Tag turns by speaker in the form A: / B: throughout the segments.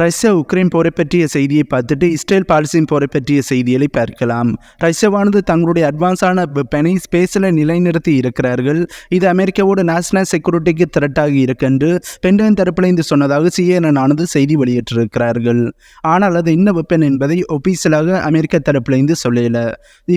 A: Russia Ukraine போரை பற்றிய செய்தியை பார்த்துட்டு இஸ்ரேல் பாலஸ்தீன் போரை பற்றிய செய்திகளை பார்க்கலாம். ரஷ்யாவானது தங்களுடைய அட்வான்ஸான வெப்பனை ஸ்பேஸில் நிலைநிறுத்தி இருக்கிறார்கள். இது அமெரிக்காவோட நேஷனல் செக்யூரிட்டிக்கு திரட்டாக இருக்கென்று பென்டன் தரப்பில் இருந்து சொன்னதாக சிஏஎன் ஆனது செய்தி வெளியிட்டிருக்கிறார்கள். ஆனால் அது என்ன வெப்பன் என்பதை ஒபீசியலாக அமெரிக்க தரப்பில் இருந்து சொல்லல.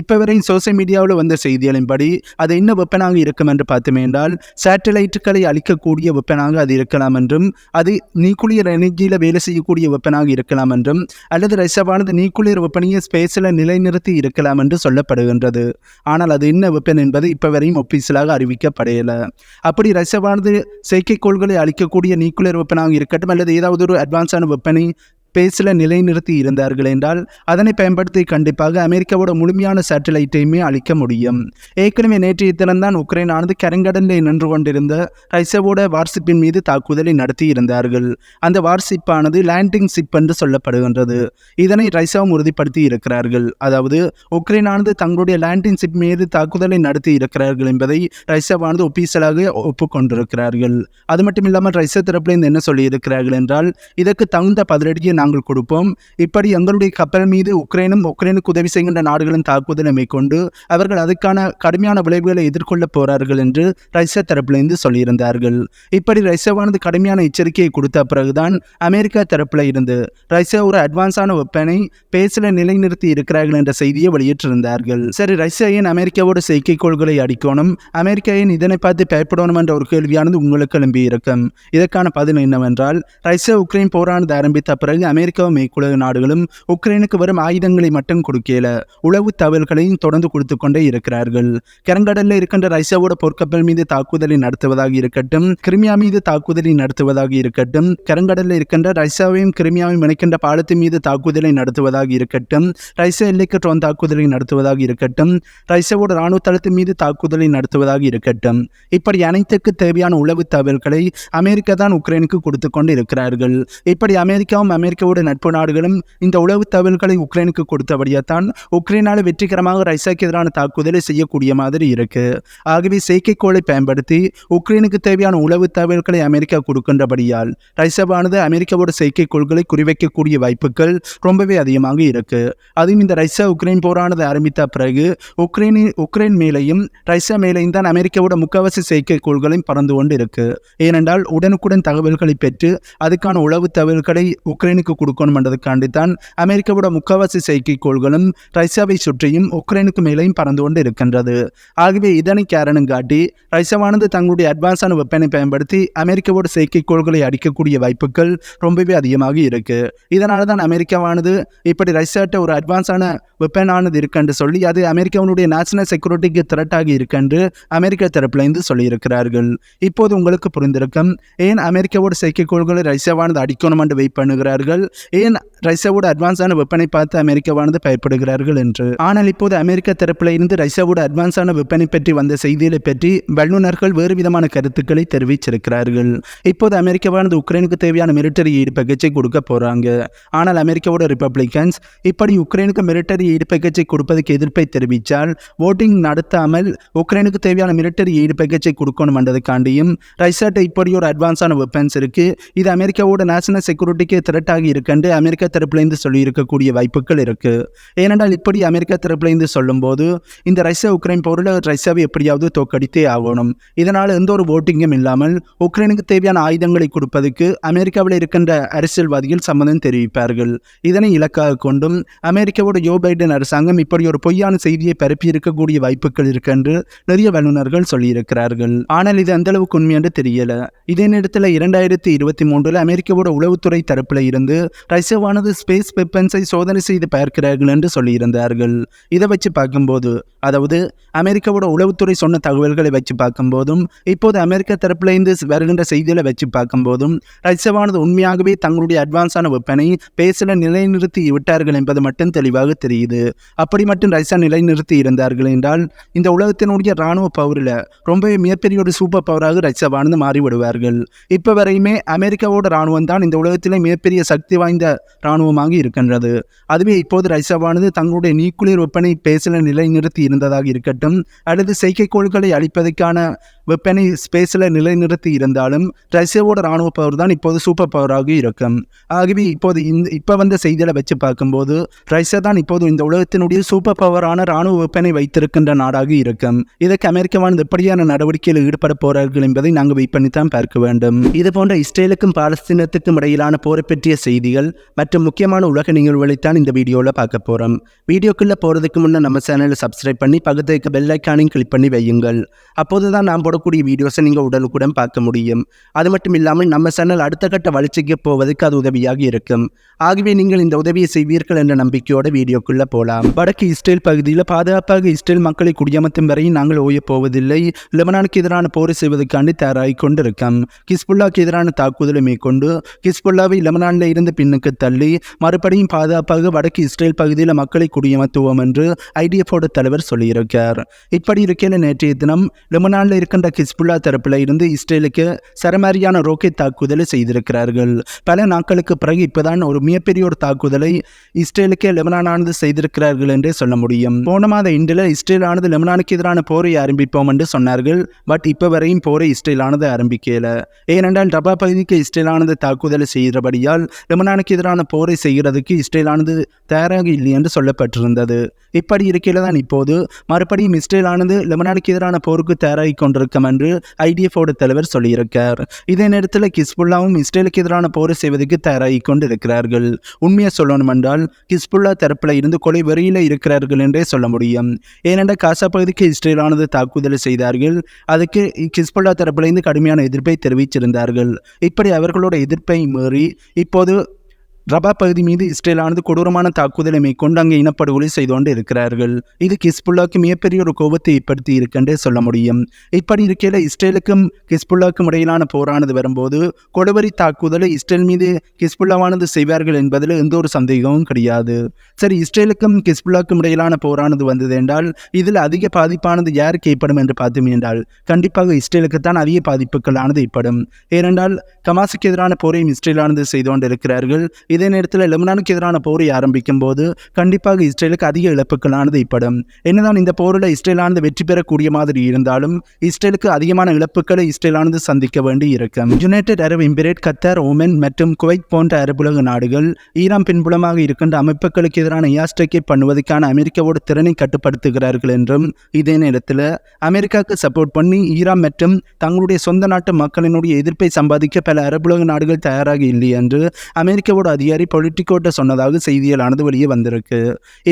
A: இப்போ வரை சோசியல் மீடியாவில் வந்த செய்திகளின்படி அது என்ன வெப்பனாக இருக்கும் என்று பார்த்தோமே என்றால் சேட்டலைட்டுகளை அழிக்கக்கூடிய வெப்பனாக அது இருக்கலாம் என்றும் அது நியூக்ளியர் எனர்ஜியில் வேலை செய்யக்கூடிய வெப்பனாக இருக்கலாம் என்றும் அல்லது ரஷ்யாவானது நியூக்ளியர் வெப்பனையை ஸ்பேஸில் நிலைநிறுத்தி இருக்கலாம் என்று சொல்லப்படுகின்றது. ஆனால் அது என்ன வெப்பன் என்பது இப்போ வரையும் ஒப்பீசலாக அறிவிக்கப்படையலை அப்படி ரஷ்யாவானது செயற்கைக்கோள்களை அழிக்கக்கூடிய நியூக்ளியர் வெப்பனாக இருக்கட்டும் அல்லது ஏதாவது ஒரு அட்வான்ஸான வெப்பனை பேஸில் நிலைநிறுத்தி இருந்தார்கள் என்றால் அதனை பயன்படுத்தி கண்டிப்பாக அமெரிக்காவோட முழுமையான சேட்டலைட்டையுமே அழிக்க முடியும். ஏற்கனவே நேற்றைய தினம்தான் உக்ரைனானது கருங்கடலில் நின்று கொண்டிருந்த ரஷ்யாவோட வார்ஷிப்பின் மீது தாக்குதலை நடத்தி இருந்தார்கள். அந்த வார்ஷிப்பானது லேண்டிங் ஷிப் என்று சொல்லப்படுகின்றது. இதனை ரஷ்யாவும் உறுதிப்படுத்தி இருக்கிறார்கள். அதாவது உக்ரைனானது தங்களுடைய லேண்டிங் ஷிப் மீது தாக்குதலை நடத்தி இருக்கிறார்கள் என்பதை ரஷ்யாவானது ஒப்பீசலாக ஒப்புக்கொண்டிருக்கிறார்கள். அது மட்டும் இல்லாமல் ரஷ்யா தரப்பிலிருந்து என்ன சொல்லியிருக்கிறார்கள் என்றால் இதற்கு தகுந்த பதிலடியை நாங்கள் கொடுப்போம். இப்படி எங்களுடைய கப்பல் மீது உக்ரைனும் உக்ரைனுக்கு உதவி செய்கின்ற நாடுகளும் தாக்குதலை மேற்கொண்டு அவர்கள் அதுக்கான கடுமையான விளைவுகளை எதிர்கொள்ளப் போகிறார்கள் என்று ரஷ்யா தரப்பிலிருந்து சொல்லியிருந்தார்கள். இப்படி ரஷ்யாவானது கடுமையான எச்சரிக்கையை கொடுத்த பிறகுதான் அமெரிக்கா தரப்பில் இருந்து ரஷ்யா ஒரு அட்வான்ஸான வெப்பனை பேசல நிலைநிறுத்தி இருக்கிறார்கள் என்ற செய்தியை வெளியிட்டிருந்தார்கள். சரி ரஷ்யா ஏன் அமெரிக்காவோட செயற்கைக்கோள்களை அடிக்கணும்? அமெரிக்கா ஏன் இதனை பார்த்து பயப்படணும் என்ற ஒரு கேள்வியானது உங்களுக்கு எழும்பியிருக்கும். இதற்கான பதில் என்னவென்றால் ரஷ்யா உக்ரைன் போரானது ஆரம்பித்த பிறகு அமெரிக்காவும் மேற்குலக நாடுகளும் உக்ரைனுக்கு வரும் ஆயுதங்களை மட்டும் கொடுக்கல. உளவு தகவல்களையும் தொடர்ந்து கொடுத்து கொண்டே இருக்கிறார்கள். கரங்கடலில் இருக்கின்ற ரஷ்யாவோட போர்க்கப்பல் மீது தாக்குதலை நடத்துவதாக இருக்கட்டும் கிரிமியா மீது தாக்குதலை நடத்துவதாக இருக்கட்டும் கரங்கடலில் இருக்கின்ற ரஷ்யாவையும் கிரிமியாவையும் இணைக்கின்ற பாலத்தின் மீது தாக்குதலை நடத்துவதாக இருக்கட்டும் ரஷ்யா எல்லைக்கு ட்ரோன் தாக்குதலை நடத்துவதாக இருக்கட்டும் ரஷ்யாவோட ராணுவ தளத்தின் மீது தாக்குதலை நடத்துவதாக இருக்கட்டும். இப்படி அனைத்துக்கு தேவையான உளவு தகவல்களை அமெரிக்கா தான் உக்ரைனுக்கு கொடுத்து கொண்டு இருக்கிறார்கள். இப்படி அமெரிக்காவும் அமெரிக்க அமெரிக்காவோட நட்பு நாடுகளும் இந்த உளவு தகவல்களை உக்ரைனுக்கு கொடுத்தபடியாத்தான் உக்ரைனால் வெற்றிகரமாக ரஷ்யாவுக்கு எதிரான தாக்குதலை செய்யக்கூடிய மாதிரி இருக்கு. ஆகவே செயற்கைக்கோளை பயன்படுத்தி உக்ரைனுக்கு தேவையான உளவு தகவல்களை அமெரிக்கா கொடுக்கின்றபடியால் ரஷ்யாவானது அமெரிக்காவோட செயற்கைக்கோள்களை குறிவைக்கக்கூடிய வாய்ப்புகள் ரொம்பவே அதிகமாக இருக்கு. அதுவும் இந்த ரஷ்யா உக்ரைன் போரானது ஆரம்பித்த பிறகு உக்ரைனின் உக்ரைன் மேலையும் ரஷ்யா மேலையும் தான் அமெரிக்காவோட முக்கவாசி செயற்கைக்கோள்களையும் பறந்து கொண்டு இருக்கு ஏனென்றால் உடனுக்குடன் தகவல்களை பெற்று அதுக்கான உளவு தகவல்களை உக்ரைனுக்கு கொடுக்கணும் என்றதுக்காண்டி தான் அமெரிக்காவோட முக்கவாசி செயற்கைக்கோள்களும் ரஷ்யாவை சுற்றியும் உக்ரைனுக்கு மேலேயும் பறந்து கொண்டு இருக்கின்றது. ஆகவே இதனை காரணம் காட்டி ரஷ்யாவானது தங்களுடைய அட்வான்ஸான வெப்பனை பயன்படுத்தி அமெரிக்காவோட செயற்கைக்கோள்களை அடிக்கக்கூடிய வாய்ப்புகள் ரொம்பவே அதிகமாக இருக்கு. இதனால தான் அமெரிக்காவானது இப்படி ரஷ்யாட்ட ஒரு அட்வான்ஸான வெப்பனானது இருக்குன்னு சொல்லி அது அமெரிக்காவினுடைய நேஷனல் செக்யூரிட்டிக்கு த்ரெட்டாகி இருக்குன்னு அமெரிக்கா தரப்புலேருந்து சொல்லியிருக்கிறார்கள். இப்போது உங்களுக்கு புரிந்திருக்கும் ஏன் அமெரிக்காவோட செயற்கைக்கோள்களை ரஷ்யாவானது அடிக்கணும் என்று வெயிட் பண்ணுகிறார்கள்? ஏன் ரஷ்யாவோட அட்வான்ஸான வெப்பனை பார்த்து அமெரிக்காவானது பயப்படுகிறார்கள் என்று? ஆனால் இப்போது அமெரிக்க தரப்பில் இருந்து ரஷ்யாவோட அட்வான்ஸான வெப்பனை பற்றி வந்த செய்திகளை பற்றி வல்லுநர்கள் வேறு விதமான கருத்துக்களை தெரிவிச்சிருக்கிறார்கள். இப்போது அமெரிக்காவானது உக்ரைனுக்கு தேவையான மிலிட்டரி ஈடு பேக்கேஜை கொடுக்க போறாங்க. ஆனால் அமெரிக்காவோட ரிப்பப்ளிகன்ஸ் இப்படி உக்ரைனுக்கு மிலிட்டரி ஈடு பேக்கேஜை கொடுப்பதற்கு எதிர்ப்பை தெரிவித்தால் ஓட்டிங் நடத்தாமல் உக்ரைனுக்கு தேவையான மிலிட்டரி ஈடு பேக்கேஜை கொடுக்கணும் என்றதுக்காண்டியும் ரஷ்யாட்ட இப்படி ஒரு அட்வான்ஸான வெப்பன்ஸ் இருக்கு. இது அமெரிக்காவோட நேஷனல் செக்யூரிட்டிக்கு த்ரெட்டாகி இருக்குன்னு அமெரிக்கா தரப்புலேருந்து சொல்லியிருக்கக்கூடிய வாய்ப்புகள் இருக்குது ஏனென்றால் இப்படி அமெரிக்கா தரப்புலேருந்து சொல்லும்போது இந்த ரஷ்யா உக்ரைன் போரில் ரஷ்யாவை எப்படியாவது தோக்கடித்தே ஆகணும். இதனால் எந்த ஒரு ஓட்டிங்கும் இல்லாமல் உக்ரைனுக்கு தேவையான ஆயுதங்களை கொடுப்பதற்கு அமெரிக்காவில் இருக்கின்ற அரசியல்வாதிகள் சம்மதம் தெரிவிப்பார்கள். இதனை இலக்காக கொண்டும் அமெரிக்காவோட ஜோ பைடன் அரசாங்கம் இப்படி ஒரு பொய்யான செய்தியை பரப்பி இருக்கக்கூடிய வாய்ப்புகள் இருக்கென்று நிறைய வல்லுநர்கள் சொல்லியிருக்கிறார்கள். ஆனால் இது அந்த அளவுக்கு உண்மை என்று தெரியல. இதே நேரத்தில் இரண்டாயிரத்தி இருபத்தி மூன்றில் அமெரிக்காவோட உளவுத்துறை தரப்பில் இருந்து ரஷ்யாவானது ஸ்பேஸ் வெப்பன்ஸை சோதனை செய்து பார்க்கிறார்கள் என்று சொல்லியிருந்தார்கள். இதை வச்சு பார்க்கும்போது அதாவது அமெரிக்காவோட உளவுத்துறை சொன்ன தகவல்களை வச்சு பார்க்கும்போதும் இப்போது அமெரிக்க தரப்பில் இருந்து வருகின்ற செய்திகளை வச்சு பார்க்கும்போதும் ரஷ்யாவானது உண்மையாகவே தங்களுடைய அட்வான்ஸான வெப்பனை பேசல நிலைநிறுத்தி விட்டார்கள் என்பது மட்டும் தெளிவாக தெரியுது. அப்படி மட்டும் ரஷ்யா நிலைநிறுத்தி இருந்தார்கள் என்றால் இந்த உலகத்தினுடைய இராணுவ பவரில் ரொம்பவே மிகப்பெரிய ஒரு சூப்பர் பவராக ரஷ்யாவானது மாறிவிடுவார்கள். இப்போ வரையுமே அமெரிக்காவோட இராணுவம் தான் இந்த உலகத்திலே மிகப்பெரிய சக்தி சக்தி வாய்ந்த இராணுவமாக இருக்கின்றது. அதுவே இப்போது ரஷ்யாவானது தங்களுடைய நியூக்ளியர் ஒப்பனை பேசல நிலைநிறுத்தி இருந்ததாக இருக்கட்டும். அல்லது செயற்கைக்கோள்களை அழிப்பதற்கான வெப்பனை ஸ்பேஸில் நிலைநிறுத்தி இருந்தாலும் ரஷ்யாவோட ராணுவ பவர் தான் இப்போது சூப்பர் பவராக இருக்கும். ஆகவே இப்போது இந்த இப்போ வந்த செய்திகளை வச்சு பார்க்கும்போது ரஷ்யா தான் இப்போது இந்த உலகத்தினுடைய சூப்பர் பவரான ராணுவ வெப்பனை வைத்திருக்கின்ற நாடாக இருக்கும். இதற்கு அமெரிக்காவானது எப்படியான நடவடிக்கையில் ஈடுபட போறார்கள் என்பதை நாங்கள் வெயிட் பண்ணி தான் பார்க்க வேண்டும். இது போன்ற இஸ்ரேலுக்கும் பாலஸ்தீனத்துக்கும் இடையிலான போரை பற்றிய செய்திகள் மற்றும் முக்கியமான உலக நிகழ்வுகளைத்தான் இந்த வீடியோவில் பார்க்க போகிறோம் வீடியோக்குள்ளே போகிறதுக்கு முன்னே நம்ம சேனலை சப்ஸ்கிரைப் பண்ணி பக்கத்தில் பெல் ஐக்கானையும் கிளிக் பண்ணி வையுங்கள். அப்போது தான் நான் போடக்கூடிய வீடியோஸை நீங்கள் உடனுக்குடன் பார்க்க முடியும். அது மட்டும் இல்லாமல் நம்ம சேனல் அடுத்த கட்ட வளர்ச்சிக்கு போவதற்கு அது உதவியாக இருக்கும். ஆகவே நீங்கள் இந்த உதவியை செய்வீர்கள் என்ற நம்பிக்கையோட வீடியோக்குள்ளே போகலாம் வடக்கு இஸ்ரேல் பகுதியில் பாதுகாப்பாக இஸ்ரேல் மக்களை குடியமர்த்தும் வரை நாங்கள் ஓயப் போவதில்லை லெபனானுக்கு எதிரான போரை செய்வதற்காண்டி தயாராகி கொண்டிருக்கோம். கிஸ்புல்லாக்கு எதிரான தாக்குதலை மேற்கொண்டு கிஸ்புல்லாவை லெபனானில் இருந்து பின்னுக்கு தள்ளி மறுபடியும் பாதுகாப்பாக வடக்கு இஸ்ரேல் பகுதியில் மக்களை குடியமர்த்துவோம் என்று ஐடிஎஃபோட தலைவர் சொல்லியிருக்கார். இப்படி இருக்கையில் நேற்றைய தினம் லெபனானில் இருக்கின்ற கிஸ்புல்லா தரப்பில் இருந்து இஸ்ரேலுக்கு சரமாரியான ரோக்கெட் தாக்குதலை செய்திருக்கிறார்கள். பல நாட்களுக்கு பிறகு இப்போதான் ஒரு மிகப்பெரிய ஒரு தாக்குதலை இஸ்ரேலுக்கே லெபனானானது செய்திருக்கிறார்கள் என்றே சொல்ல முடியும். போன மாத இன்றில் இஸ்ரேலானது லெபனானுக்கு எதிரான போரை ஆரம்பிப்போம் என்று சொன்னார்கள். பட் இப்போ வரையும் போரை இஸ்ரேலானது ஆரம்பிக்கல. ஏனென்றால் ரபா பகுதிக்கு இஸ்ரேலானது தாக்குதலை செய்கிறபடியால் லெபனானுக்கு எதிரான போரை செய்கிறதுக்கு இஸ்ரேலானது தயாராக இல்லை என்று சொல்லப்பட்டிருந்தது. இப்படி இருக்கையில் தான் இப்போது மறுபடியும் இஸ்ரேலானது லெபனானுக்கு எதிரான போருக்கு தயாராகி கொண்டிருக்க இருக்கும் என்று ஐடிஎஃபோட தலைவர் சொல்லியிருக்கார். இதே நேரத்தில் கிஸ்புல்லாவும் இஸ்ரேலுக்கு எதிரான போரை செய்வதற்கு தயாராகி கொண்டிருக்கிறார்கள். உண்மையை சொல்லணும் என்றால் கிஸ்புல்லா தரப்பில் இருந்து கொலை வெறியில் இருக்கிறார்கள் என்றே சொல்ல முடியும். ஏனென்றால் காசா பகுதிக்கு இஸ்ரேலானது தாக்குதலை செய்தார்கள். அதுக்கு கிஸ்புல்லா தரப்பிலிருந்து கடுமையான எதிர்ப்பை தெரிவிச்சிருந்தார்கள் இப்படி அவர்களோட எதிர்ப்பை மீறி இப்போது ரபா பகுதி மீது இஸ்ரேலானது கொடூரமான தாக்குதலை மேற்கொண்டு அங்கே இனப்படுகொலை செய்து கொண்டு இருக்கிறார்கள். இது கிஸ்புல்லாக்கு மிகப்பெரிய ஒரு கோபத்தை ஏற்படுத்தி இருக்கென்றே சொல்ல முடியும். இப்படி இருக்கையில் இஸ்ரேலுக்கும் கிஸ்புல்லாக்கும் இடையிலான போரானது வரும்போது கொடுவரி தாக்குதலை இஸ்ரேல் மீது கிஸ்புல்லாவானது செய்வார்கள் என்பதில் எந்த ஒரு சந்தேகமும் கிடையாது. சரி இஸ்ரேலுக்கும் கிஸ்புல்லாக்கும் இடையிலான போரானது வந்தது என்றால் இதில் அதிக பாதிப்பானது யாருக்கு ஏற்படும் என்று பார்த்தோம் என்றால் கண்டிப்பாக இஸ்ரேலுக்கு தான் அதிக பாதிப்புகளானது ஏற்படும். ஏனென்றால் கமாசுக்கு எதிரான போரையும் இஸ்ரேலானது செய்து கொண்டிருக்கிறார்கள். இதே நேரத்தில் லெபனானுக்கு எதிரான போரை ஆரம்பிக்கும் போது கண்டிப்பாக இஸ்ரேலுக்கு அதிக இழப்புகளானது ஏற்படும் என்னதான் இந்த போரில் இஸ்ரேலானது வெற்றி பெறக்கூடிய மாதிரி இருந்தாலும் இஸ்ரேலுக்கு அதிகமான இழப்புகளை இஸ்ரேலானது சந்திக்க வேண்டி இருக்கும். யுனைடெட் அரபு எமிரேட் கத்தார் ஓமன் மற்றும் குவைத் போன்ற அரபுலக நாடுகள் ஈரான் பின்புலமாக இருக்கின்ற அமைப்புகளுக்கு எதிரான ஏஸ்ட்ரைக்கை பண்ணுவதற்கான அமெரிக்காவோட திறனை கட்டுப்படுத்துகிறார்கள் என்றும் இதே நேரத்தில் அமெரிக்காவுக்கு சப்போர்ட் பண்ணி ஈரான் மற்றும் தங்களுடைய சொந்த நாட்டு மக்களினுடைய எதிர்ப்பை சம்பாதிக்க பல அரபுலக நாடுகள் தயாராக இல்லை என்று அமெரிக்காவோட அதிகாரி பொலிட்டிகோட்ட சொன்னதாக செய்திகளானது வெளியே வந்திருக்கு.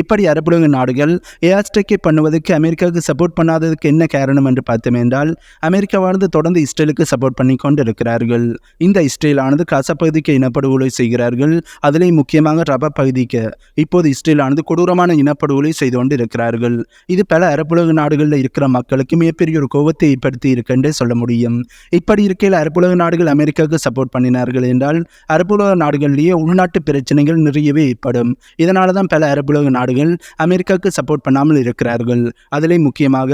A: இப்படி அரபுலக நாடுகள் ஏர்ஸ்ட்ரைக்கை பண்ணுவதற்கு அமெரிக்காவுக்கு சப்போர்ட் பண்ணாததுக்கு என்ன காரணம் என்று பார்த்தோம் என்றால் அமெரிக்காவானது தொடர்ந்து இஸ்ரேலுக்கு சப்போர்ட் பண்ணி கொண்டிருக்கிறார்கள். இந்த இஸ்ரேலானது காசா பகுதிக்கு இனப்படுகொலை செய்கிறார்கள். அதிலே முக்கியமாக ரபா பகுதிக்கு. இப்போது இஸ்ரேலானது கொடூரமான இனப்படுகொலை செய்து கொண்டு இருக்கிறார்கள் இது பல அரபுலக நாடுகளில் இருக்கிற மக்களுக்கு மிகப்பெரிய ஒரு கோபத்தை ஏற்படுத்தி இருக்கென்றே சொல்ல முடியும். இப்படி இருக்கையில் அரபுலக நாடுகள் அமெரிக்காவுக்கு சப்போர்ட் பண்ணினார்கள் என்றால் அரபுலக நாடுகளிலேயே உள்நாட்டு பிரச்சனைகள் நிறையவே ஏற்படும். இதனால தான் பல அரபுலக நாடுகள் அமெரிக்காவுக்கு சப்போர்ட் பண்ணாமல் இருக்கிறார்கள். அதிலே முக்கியமாக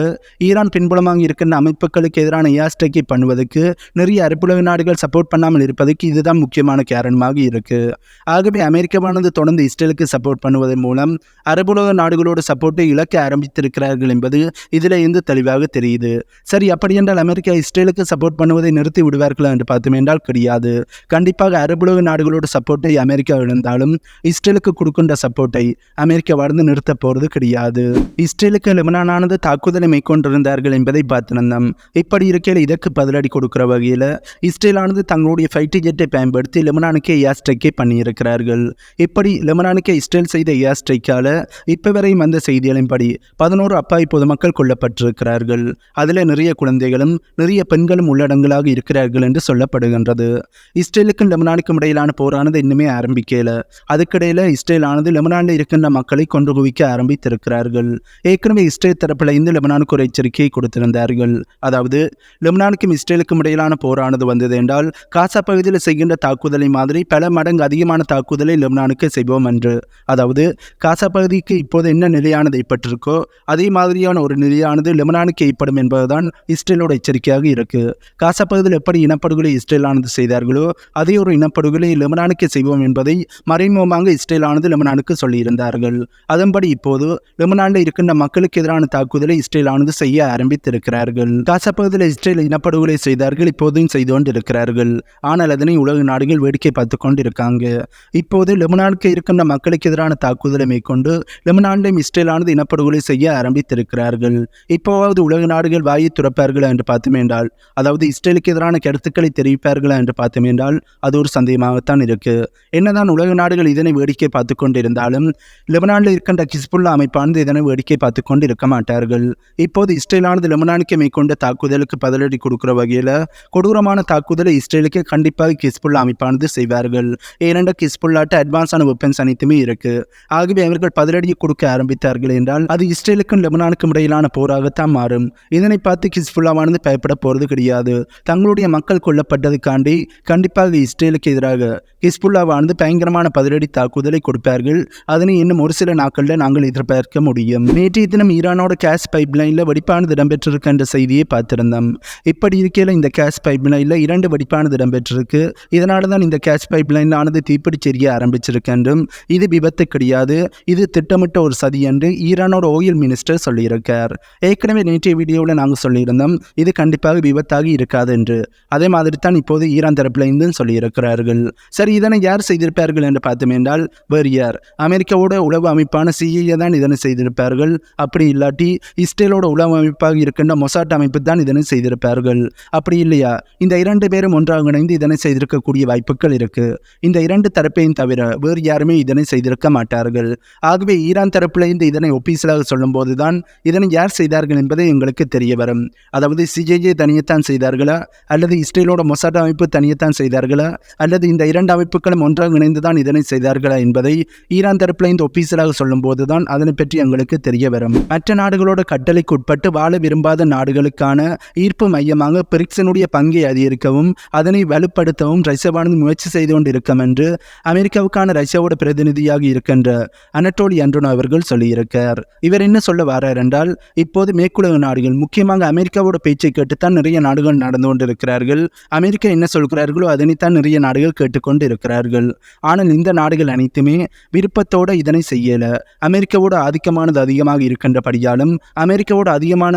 A: ஈரான் பின்புலமாக இருக்கின்ற அமைப்புகளுக்கு எதிரான ஏஸ்ட்ரைக்கை பண்ணுவதற்கு நிறைய அரபுலக நாடுகள் சப்போர்ட் பண்ணாமல் இருப்பதற்கு இதுதான் முக்கியமான காரணமாக இருக்கு. ஆகவே அமெரிக்காவானது தொடர்ந்து இஸ்ரேலுக்கு சப்போர்ட் பண்ணுவதன் மூலம் அரபுலக நாடுகளோட சப்போர்ட்டை இழக்க ஆரம்பித்திருக்கிறார்கள் என்பது இதில் இருந்து தெளிவாக தெரியுது. சரி அப்படி என்றால் அமெரிக்கா இஸ்ரேலுக்கு சப்போர்ட் பண்ணுவதை நிறுத்தி விடுவார்களா என்று பார்த்தோம் என்றால் கிடையாது. கண்டிப்பாக அரபுலக நாடுகளோட சப்போர்ட்டை அமெரிக்கா இழந்தாலும் இஸ்ரேலுக்கு கொடுக்கின்ற சப்போர்ட்டை அமெரிக்கா வாழ்ந்து நிறுத்த போகிறது கிடையாது. இஸ்ரேலுக்கு லெபனானானது தாக்குதலை மேற்கொண்டிருந்தார்கள் என்பதை பார்த்திருந்தோம். இப்படி இருக்கையில் இதற்கு பதிலடி கொடுக்கிற வகையில் இஸ்ரேலானது தங்களுடைய ஃபைட்டர் ஜெட்டை பயன்படுத்தி லெபனானுக்கே ஏர் ஸ்ட்ரைக்கை பண்ணியிருக்கிறார்கள். இப்படி லெபனானுக்கே இஸ்ரேல் செய்த ஏர் ஸ்ட்ரைக்கால் இப்போ வரையும் வந்த செய்திகளின்படி பதினோரு அப்பாவி பொதுமக்கள் கொல்லப்பட்டிருக்கிறார்கள். அதில் நிறைய குழந்தைகளும் நிறைய பெண்களும் உள்ளடங்களாக இருக்கிறார்கள் என்று சொல்லப்படுகின்றது. இஸ்ரேலுக்கும் லெபனானுக்கும் இடையிலான போரானது இன்னுமே ஆரம்பிக்கல அதுக்கிடையில் இஸ்ரேலானது லெபனானில் இருக்கின்ற மக்களை கொண்டு குவிக்க ஆரம்பித்திருக்கிறார்கள். ஏற்கனவே இஸ்ரேல் தரப்பில் இருந்து லெபனானுக்கு ஒரு எச்சரிக்கையை கொடுத்திருந்தார்கள். அதாவது லெபனானுக்கும் இஸ்ரேலுக்கும் இடையிலான போரானது வந்தது என்றால் காசா பகுதியில் செய்கின்ற தாக்குதலை மாதிரி பல மடங்கு அதிகமான தாக்குதலை லெபனானுக்கு செய்வோம் என்று. அதாவது காசா பகுதிக்கு இப்போது என்ன நிலையானது ஏற்பட்டிருக்கோ அதே மாதிரியான ஒரு நிலையானது லெபனானுக்கு ஏற்படும் என்பதுதான் இஸ்ரேலோட எச்சரிக்கையாக இருக்கு. காசா பகுதியில் எப்படி இனப்படுகொலை இஸ்ரேலானது செய்தார்களோ அதே ஒரு இனப்படுகொலை லெபனானுக்கு செய்வோம் என்பதை மறைமுகமாக இஸ்ரேலானது லெபனானுக்கு சொல்லியிருந்தார்கள். அதன்படி இப்போது லெபனானில் இருக்கின்ற மக்களுக்கு எதிரான தாக்குதலை இஸ்ரேலானது செய்ய ஆரம்பித்திருக்கிறார்கள். காசா பகுதியில் இஸ்ரேல் இனப்படுகொலை செய்தார்கள் இப்போதும் செய்து கொண்டிருக்கிறார்கள். ஆனால் அதனை உலக நாடுகள் வேடிக்கை பார்த்து கொண்டிருக்காங்க. இப்போது லெபனானுக்கு இருக்கின்ற மக்களுக்கு எதிரான தாக்குதலை மேற்கொண்டு லெபனானிலும் இஸ்ரேலானது இனப்படுகொலை செய்ய ஆரம்பித்திருக்கிறார்கள். இப்போவாவது உலக நாடுகள் வாயை துறப்பார்களா என்று பார்த்தோம் என்றால் அதாவது இஸ்ரேலுக்கு எதிரான கருத்துக்களை தெரிவிப்பார்களா என்று பார்த்தோம் என்றால் அது ஒரு சந்தேகமாகத்தான் இருக்கு. என்னதான் உலக நாடுகள் இதனை வேடிக்கை பார்த்து கொண்டிருந்தாலும் லெபனானில் இருக்கின்ற கிஸ்புல்லா அமைப்பானது இதனை வேடிக்கை பார்த்து கொண்டு இருக்க மாட்டார்கள். இப்போது இஸ்ரேலானது லெபனானுக்கு மேற்கொண்ட தாக்குதலுக்கு பதிலடி கொடுக்கிற வகையில் கொடூரமான தாக்குதலை இஸ்ரேலுக்கு கண்டிப்பாக கிஸ்புல்லா அமைப்பானது செய்வார்கள். ஏனென்ற கிஸ்புல்லாட்ட அட்வான்ஸான வெப்பன்ஸ் அனைத்துமே இருக்கு. ஆகவே அவர்கள் பதிலடியை கொடுக்க ஆரம்பித்தார்கள் என்றால் அது இஸ்ரேலுக்கும் லெபனானுக்கும் இடையிலான போராகத்தான் மாறும். இதனை பார்த்து ஹிஸ்புல்லாவானது பயப்பட போறது கிடையாது. தங்களுடைய மக்கள் கொல்லப்பட்டதுக்காண்டி கண்டிப்பாக இஸ்ரேலுக்கு எதிராக ஹிஸ்புல்லாவானது பயங்கரமான பதிலடி தாக்குதலை கொடுப்பார்கள். அதனை இன்னும் ஒரு சில நாட்களில் நாங்கள் எதிர்பார்க்க முடியும். நேற்றைய தினம் ஈரானோட கேஸ் பைப் லைனில் வெடிப்பானது இடம்பெற்றிருக்கின்ற செய்தியை பார்த்திருந்தோம். இப்படி இருக்கையில் இந்த கேஸ் பைப் லைனில் இரண்டு வெடிப்பானது இடம்பெற்றிருக்கு. இதனால தான் இந்த கேஸ் பைப் லைனானது தீப்பிடி செரிய ஆரம்பிச்சிருக்கின்றும் இது விபத்து கிடையாது இது திட்டமிட்ட ஒரு சதி என்று ஈரானோட ஓயில் மினிஸ்டர் சொல்லியிருக்கார். ஏற்கனவே நேற்றைய வீடியோவில் நாங்கள் சொல்லியிருந்தோம் இது கண்டிப்பாக விபத்தாக இருக்காது என்று. அதே மாதிரி தான் இப்போது ஈரான் தரப்பில் இருந்தும் சொல்லியிருக்கிறார்கள். சரி இதனை யார் செய்திருப்பார்கள் என்று பார்த்தோம் என்றால் வேறு யார்? அமெரிக்காவோட உளவு அமைப்பான சிஐஏ தான் இதனை செய்திருப்பார்கள். அப்படி இல்லாட்டி இஸ்ரேலோட உளவு அமைப்பாக இருக்கின்ற மொசாட் அமைப்பு தான் இதனை செய்திருப்பார்கள். அப்படி இல்லையா? இந்த இரண்டு பேரும் ஒன்றாக இணைந்து இதனை செய்திருக்கக்கூடிய வாய்ப்புகள் இருக்கு. இந்த இரண்டு தரப்பையும் தவிர வேறு யாருமே இதனை செய்திருக்க மாட்டார்கள். ஆகவே ஈரான் தரப்பிலிருந்து இதனை ஒப்பீசலாக சொல்லும்போது தான் இதனை யார் செய்தார்கள் என்பதை எங்களுக்கு தெரிய வரும். அதாவது சிஜேஜே தனியத்தான் செய்தார்களா? அல்லது இஸ்ரேலோட மொசாட் அமைப்பு தனியத்தான் செய்தார்களா? அல்லது இந்த இரண்டு அமைப்புகளும் ஒன்றாக இணைந்து தான் இதனை செய்தார்களா என்பதை ஈரான் தரப்பில் இந்த ஒப்பீசலாக சொல்லும்போது தான் அதனை பற்றி எங்களுக்கு தெரிய வரும். மற்ற நாடுகளோட கட்டளைக்கு உட்பட்டு வாழ விரும்பாத நாடுகளுக்கான ஈர்ப்பு மையமாக பிரிக்ஸனுடைய பங்கை அதிகரிக்கவும் அதனை வலுப்படுத்தவும் ரஷ்யாவானது முயற்சி செய்து கொண்டிருக்கும் என்று அமெரிக்காவுக்கான ரஷ்யாவோட பிரதிநிதியாக இருக்கின்ற அனட்டோலி அன்டோனோ அவர்கள் சொல்லியிருக்கார். இவர் என்ன சொல்ல வரார் என்றால் இப்போது மேற்குலக நாடுகள் முக்கியமாக அமெரிக்காவோட பேச்சை கேட்டுத்தான் நிறைய நாடுகள் நடந்து கொண்டிருக்கிறார்கள். அமெரிக்கா என்ன சொல்கிறார்களோ அதனைத்தான் நிறைய நாடுகள் கேட்டுக்கொண்டு இருக்கிறார்கள் ஆனால் இந்த நாடுகள் அனைத்துமே விருப்பத்தோடு இதனை செய்யலை. அமெரிக்காவோட ஆதிக்கமானது அதிகமாக இருக்கின்றபடியாலும் அமெரிக்காவோட அதிகமான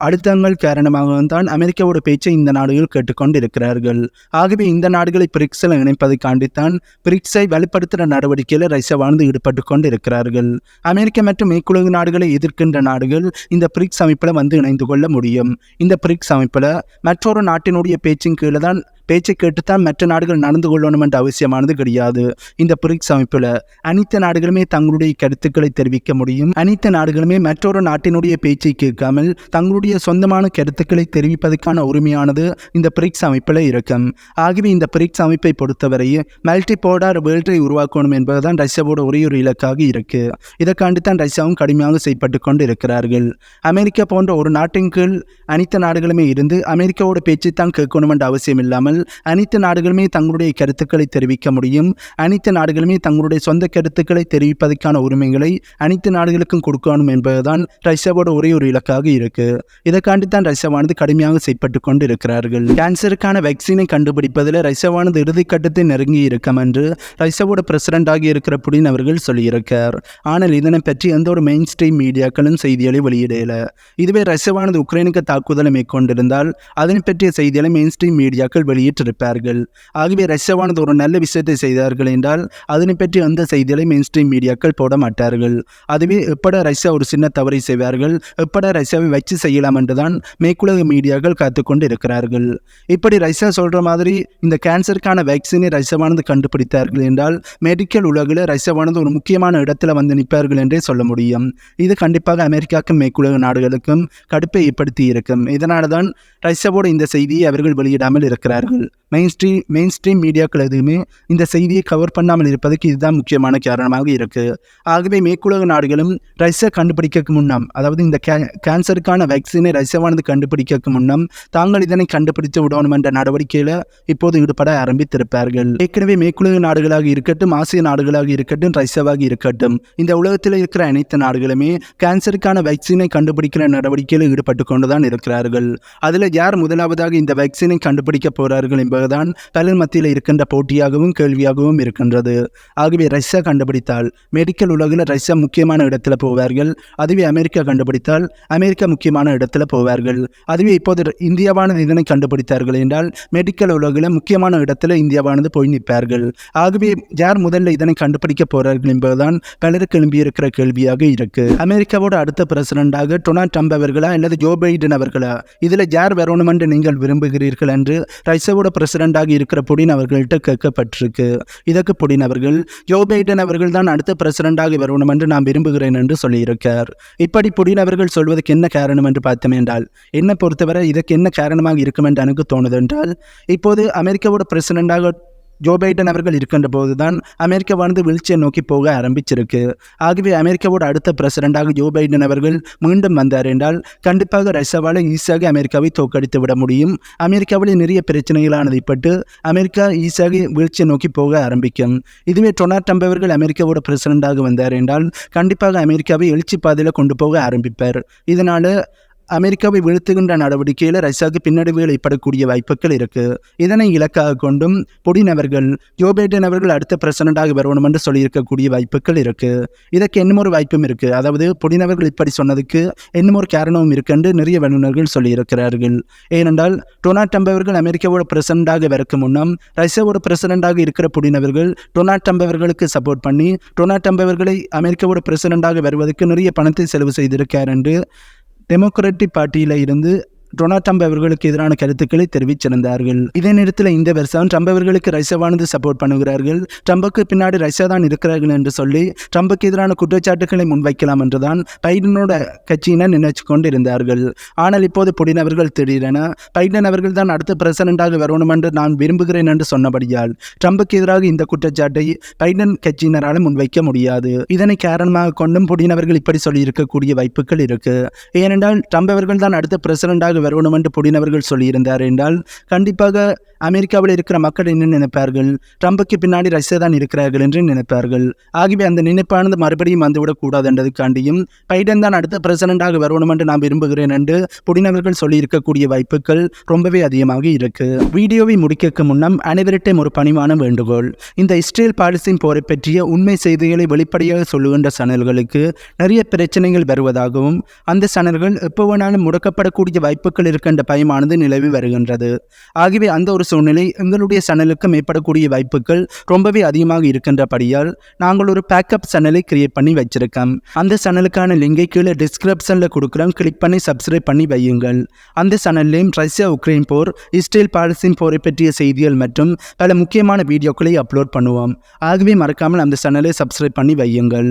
A: அழுத்தங்கள் காரணமாகவும் தான் அமெரிக்காவோட பேச்சை இந்த நாடுகள் கேட்டுக்கொண்டு இருக்கிறார்கள் ஆகவே இந்த நாடுகளை பிரிக்ஸில் இணைப்பதை காண்டித்தான் பிரிக்ஸை வலுப்படுத்துகிற நடவடிக்கையில் ரஷ்யாவானது ஈடுபட்டு கொண்டு இருக்கிறார்கள் அமெரிக்கா மற்றும் மேற்குலக நாடுகளை எதிர்க்கின்ற நாடுகள் இந்த பிரிக்ஸ் அமைப்பில் வந்து இணைந்து கொள்ள முடியும். இந்த பிரிக்ஸ் அமைப்பில் மற்றொரு நாட்டினுடைய பேச்சின் கீழே தான் பேச்சை கேட்டுத்தான் மற்ற நாடுகள் நடந்து கொள்ளணும் என்ற அவசியமானது கிடையாது. இந்த பிரிக்ஸ் அமைப்பில் அனைத்து நாடுகளுமே தங்களுடைய கருத்துக்களை தெரிவிக்க முடியும். அனைத்து நாடுகளுமே மற்றொரு நாட்டினுடைய பேச்சை கேட்காமல் தங்களுடைய சொந்தமான கருத்துக்களை தெரிவிப்பதற்கான உரிமையானது இந்த பிரிக்ஸ் அமைப்பில் இருக்கும். ஆகவே இந்த பிரிக்ஸ் அமைப்பை பொறுத்தவரை மல்டி போர்டார் வேர்ல்டை உருவாக்கணும் என்பதுதான் ரஷ்யாவோட ஒரே ஒரு இலக்காக இருக்கு. இதற்காண்டு தான் ரஷ்யாவும் கடுமையாக செயல்பட்டு கொண்டு இருக்கிறார்கள் அமெரிக்கா போன்ற ஒரு நாட்டின் கீழ் அனைத்து நாடுகளுமே இருந்து அமெரிக்காவோட பேச்சை தான் கேட்கணும் என்ற அவசியம் இல்லாமல் இல்லாமல் அனைத்து நாடுகளுமே தங்களுடைய கருத்துக்களை தெரிவிக்க முடியும். அனைத்து நாடுகளுமே தங்களுடைய சொந்த கருத்துக்களை தெரிவிப்பதற்கான உரிமைகளை அனைத்து நாடுகளுக்கும் கொடுக்கணும் என்பதுதான் ரஷ்யாவோட ஒரே ஒரு இலக்காக இருக்கு. இதற்காண்டி தான் ரஷ்யாவானது கடுமையாக செயற்பட்டு கொண்டு இருக்கிறார்கள் கேன்சருக்கான வேக்சினை கண்டுபிடிப்பதில் ரஷ்யாவானது இறுதிக்கட்டத்தை நெருங்கி இருக்கும் என்று ரஷ்யாவோட பிரசிடண்டாக இருக்கிற புடின் அவர்கள் சொல்லியிருக்கார். ஆனால் இதனை பற்றி எந்த ஒரு மெயின் ஸ்ட்ரீம் மீடியாக்களும் செய்திகளை வெளியிடல. இதுவே ரஷ்யாவானது உக்ரைனுக்கு தாக்குதலை மேற்கொண்டிருந்தால் அதனை பற்றிய செய்திகளை மெயின் ஸ்ட்ரீம் மீடியாக்கள் வெளியிட வெளியிட்டிருப்பார்கள். ஆகவே ரஷ்யாவானது ஒரு நல்ல விஷயத்தை செய்தார்கள் என்றால் அதனை பற்றி அந்த செய்திகளை மெயின் ஸ்ட்ரீம் மீடியாக்கள் போட மாட்டார்கள். அதுவே எப்பட ரஷ்யா ஒரு சின்ன தவறை செய்வார்கள் எப்பட ரஷ்யாவை வச்சு செய்யலாம் என்றுதான் மேற்குலக மீடியாக்கள் காத்துக்கொண்டு இருக்கிறார்கள். இப்படி ரஷ்யா சொல்ற மாதிரி இந்த கேன்சருக்கான வேக்சினை ரஷ்யாவானது கண்டுபிடித்தார்கள் என்றால் மெடிக்கல் உலகில் ரஷ்யாவானது ஒரு முக்கியமான இடத்துல வந்து நிற்பார்கள் என்றே சொல்ல முடியும். இது கண்டிப்பாக அமெரிக்காக்கும் மேற்குலக நாடுகளுக்கும் கடுப்பை ஏற்படுத்தி இருக்கும் இதனால தான் ரஷ்யாவோட இந்த செய்தியை அவர்கள் வெளியிடாமல் இருக்கிறார்கள். couldn't main stream main stream மீடியாக்கள் எதுவுமே இந்த செய்தியை கவர் பண்ணாமல் இருப்பதற்கு இதுதான் முக்கியமான காரணமாக இருக்குது ஆகவே மேற்குலக நாடுகளும் ரஷ்யா கண்டுபிடிக்க முன்னம் அதாவது இந்த கே கேன்சருக்கான வேக்சினை ரஷ்யாவானது கண்டுபிடிக்க முன்னம் தாங்கள் இதனை கண்டுபிடித்து விடணும் என்ற நடவடிக்கையில் இப்போது ஈடுபட ஆரம்பித்திருப்பார்கள். ஏற்கனவே மேற்குலக நாடுகளாக இருக்கட்டும் ஆசிய நாடுகளாக இருக்கட்டும் ரஷ்யாவாக இருக்கட்டும் இந்த உலகத்தில் இருக்கிற அனைத்து நாடுகளுமே கேன்சருக்கான வேக்சினை கண்டுபிடிக்கிற நடவடிக்கையில் ஈடுபட்டு கொண்டுதான் இருக்கிறார்கள். அதில் யார் முதலாவதாக இந்த வேக்சினை கண்டுபிடிக்க போகிறார்கள் என்பது என்பதுதான் பலர் மத்தியில் இருக்கின்ற போட்டியாகவும் கேள்வியாகவும் இருக்கின்றது. ஆகவே ரஷ்யா கண்டுபிடித்தால் மெடிக்கல் உலகில் ரஷ்யா முக்கியமான இடத்துல போவார்கள். அதுவே அமெரிக்கா கண்டுபிடித்தால் அமெரிக்கா முக்கியமான இடத்துல போவார்கள். அதுவே இப்போது இந்தியாவானது இதனை கண்டுபிடித்தார்கள் என்றால் மெடிக்கல் உலகில் முக்கியமான இடத்துல இந்தியாவானது போய் நிற்பார்கள். ஆகவே யார் முதல்ல இதனை கண்டுபிடிக்க போறார்கள் என்பதுதான் பலருக்கு எழும்பியிருக்கிற கேள்வியாக இருக்கு. அமெரிக்காவோட அடுத்த பிரசிடண்டாக டொனால்ட் ட்ரம்ப் அவர்களா அல்லது ஜோ பைடன் அவர்களா? இதில் யார் வரணும் என்று நீங்கள் விரும்புகிறீர்கள் என்று ரஷ்யாவோட பிரசிடண்டாக இருக்கிற புடின் அவர்கள்ட்ட கேட்கப்பட்டிருக்கு. இதற்கு புடின் அவர்கள் ஜோ பைடன் அவர்கள் தான் அடுத்த பிரசிடண்டாக வரணும் என்று நான் விரும்புகிறேன் என்று சொல்லியிருக்கார். இப்படி புடின் அவர்கள் சொல்வதற்கு என்ன காரணம் என்று பார்த்தோம் என்றால் என்னை பொறுத்தவரை இதற்கு என்ன காரணமாக இருக்கும் என்று எனக்கு தோணுது என்றால் இப்போது அமெரிக்காவோட பிரசிடண்டாக ஜோ பைடன் அவர்கள் இருக்கின்ற போதுதான் அமெரிக்காவானது வீழ்ச்சியை நோக்கி போக ஆரம்பிச்சிருக்கு. ஆகவே அமெரிக்காவோட அடுத்த பிரசிடண்டாக ஜோ பைடன் அவர்கள் மீண்டும் வந்தார் என்றால் கண்டிப்பாக ரஷ்யாவால் ஈஸியாக அமெரிக்காவை தோற்கடித்து விட முடியும். அமெரிக்காவில் நிறைய பிரச்சனைகளானது பட்டு அமெரிக்கா ஈஸியாக வீழ்ச்சியை நோக்கி போக ஆரம்பிக்கும். இதுவே டொனால்ட் ட்ரம்ப் அவர்கள் அமெரிக்காவோட பிரசிடண்டாக வந்தார் என்றால் கண்டிப்பாக அமெரிக்காவை எழுச்சி பாதையில் கொண்டு போக ஆரம்பிப்பார். இதனால் அமெரிக்காவை வீழ்த்துகின்ற நடவடிக்கையில் ரஷ்யாவுக்கு பின்னடைவுகள் ஏற்படக்கூடிய வாய்ப்புகள் இருக்கு. இதனை இலக்காக கொண்டும் புடின் அவர்கள் ஜோ பைடன் அவர்கள் அடுத்த பிரசிடண்டாக வரணும் என்று சொல்லியிருக்கக்கூடிய வாய்ப்புகள் இருக்கு. இதற்கு இன்னும் ஒரு வாய்ப்பும் இருக்கு. அதாவது புடின் அவர்கள் இப்படி சொன்னதுக்கு இன்னும் ஒரு காரணமும் இருக்கு என்று நிறைய வல்லுநர்கள் சொல்லியிருக்கிறார்கள். ஏனென்றால் டொனால்ட் ட்ரம்ப் அவர்கள் அமெரிக்காவோட பிரசிடண்டாக வரக்கு முன்னம் ரஷ்யாவோட பிரசிடண்டாக இருக்கிற புடின் அவர்கள் டொனால்ட் ட்ரம்ப் அவர்களுக்கு சப்போர்ட் பண்ணி டொனால்ட் ட்ரம்ப் அவர்களை அமெரிக்காவோட பிரசிடண்டாக வருவதற்கு நிறைய பணத்தை செலவு செய்திருக்கார் என்று டெமோக்ராட்டிக் பார்ட்டியில் இருந்து டொனால்ட் ட்ரம்ப் அவர்களுக்கு எதிரான கருத்துக்களை தெரிவிச்சிருந்தார்கள் இதே நேரத்தில் இந்த வருஷம் ட்ரம்ப் அவர்களுக்கு ரஷ்யாவானது சப்போர்ட் பண்ணுகிறார்கள். ட்ரம்புக்கு பின்னாடி ரஷ்யா தான் இருக்கிறார்கள் என்று சொல்லி ட்ரம்புக்கு எதிரான குற்றச்சாட்டுகளை முன்வைக்கலாம் என்றுதான் பைடனோட கட்சியினர் நினைச்சு கொண்டு இருந்தார்கள் ஆனால் இப்போது புடின் அவர்கள் திடீரென பைடன் அவர்கள் தான் அடுத்த பிரசிடண்டாக வரணும் என்று நான் விரும்புகிறேன் என்று சொன்னபடியால் ட்ரம்புக்கு எதிராக இந்த குற்றச்சாட்டை பைடன் கட்சியினரால் முன்வைக்க முடியாது. இதனை காரணமாக கொண்டும் புடின் அவர்கள் இப்படி சொல்லி இருக்கக்கூடிய வாய்ப்புகள் இருக்கு. ஏனென்றால் ட்ரம்ப் அவர்கள் தான் அடுத்த பிரசிடண்டாக வரணும் என்று புடின் அவர்கள் சொல்லியிருந்தார் என்றால் கண்டிப்பாக அமெரிக்காவில் இருக்கிற மக்கள் என்ன நினைப்பார்கள்? ட்ரம்புக்கு பின்னாடி ரஷ்யா தான் இருக்கிறார்கள் என்று நினைப்பார்கள். ஆகவே அந்த நினைப்பானது மறுபடியும் வந்துவிடக்கூடாது என்றதுக்காண்டியும் பைடன் தான் அடுத்த பிரசிடண்டாக வரணும் என்று நான் விரும்புகிறேன் என்று புடின் அவர்கள் சொல்லியிருக்கக்கூடிய வாய்ப்புகள் ரொம்பவே அதிகமாக இருக்கு. வீடியோவை முடிக்க முன்னம் அனைவரிட்டும் ஒரு பணிவான வேண்டுகோள். இந்த இஸ்ரேல் பாலிஸ்தீன் போரை பற்றிய உண்மை செய்திகளை வெளிப்படையாக சொல்லுகின்ற சேனல்களுக்கு நிறைய பிரச்சனைகள் வருவதாகவும் அந்த சேனல்கள் எப்போ வேணாலும் முடக்கப்படக்கூடிய வாய்ப்பு வாய்ப்புகள் இருக்கின்ற பயமானது நிலவி வருகின்றது. ஆகவே அந்த ஒரு சூழ்நிலை எங்களுடைய சேனலுக்கு மேற்படக்கூடிய வாய்ப்புகள் ரொம்பவே அதிகமாக இருக்கின்றபடியால் நாங்கள் ஒரு பேக்கப் சேனலை கிரியேட் பண்ணி வச்சிருக்கோம். அந்த சேனலுக்கான லிங்கை கீழே டிஸ்கிரிப்ஷனில் கொடுக்குறோம். கிளிக் பண்ணி சப்ஸ்கிரைப் பண்ணி வையுங்கள். அந்த சேனல்லையும் ரஷ்யா உக்ரைன் போர் இஸ்ரேல் பாலஸ்தீன் போரை பற்றிய செய்திகள் மற்றும் பல முக்கியமான வீடியோக்களை அப்லோட் பண்ணுவோம். ஆகவே மறக்காமல் அந்த சேனலை சப்ஸ்கிரைப் பண்ணி வையுங்கள்.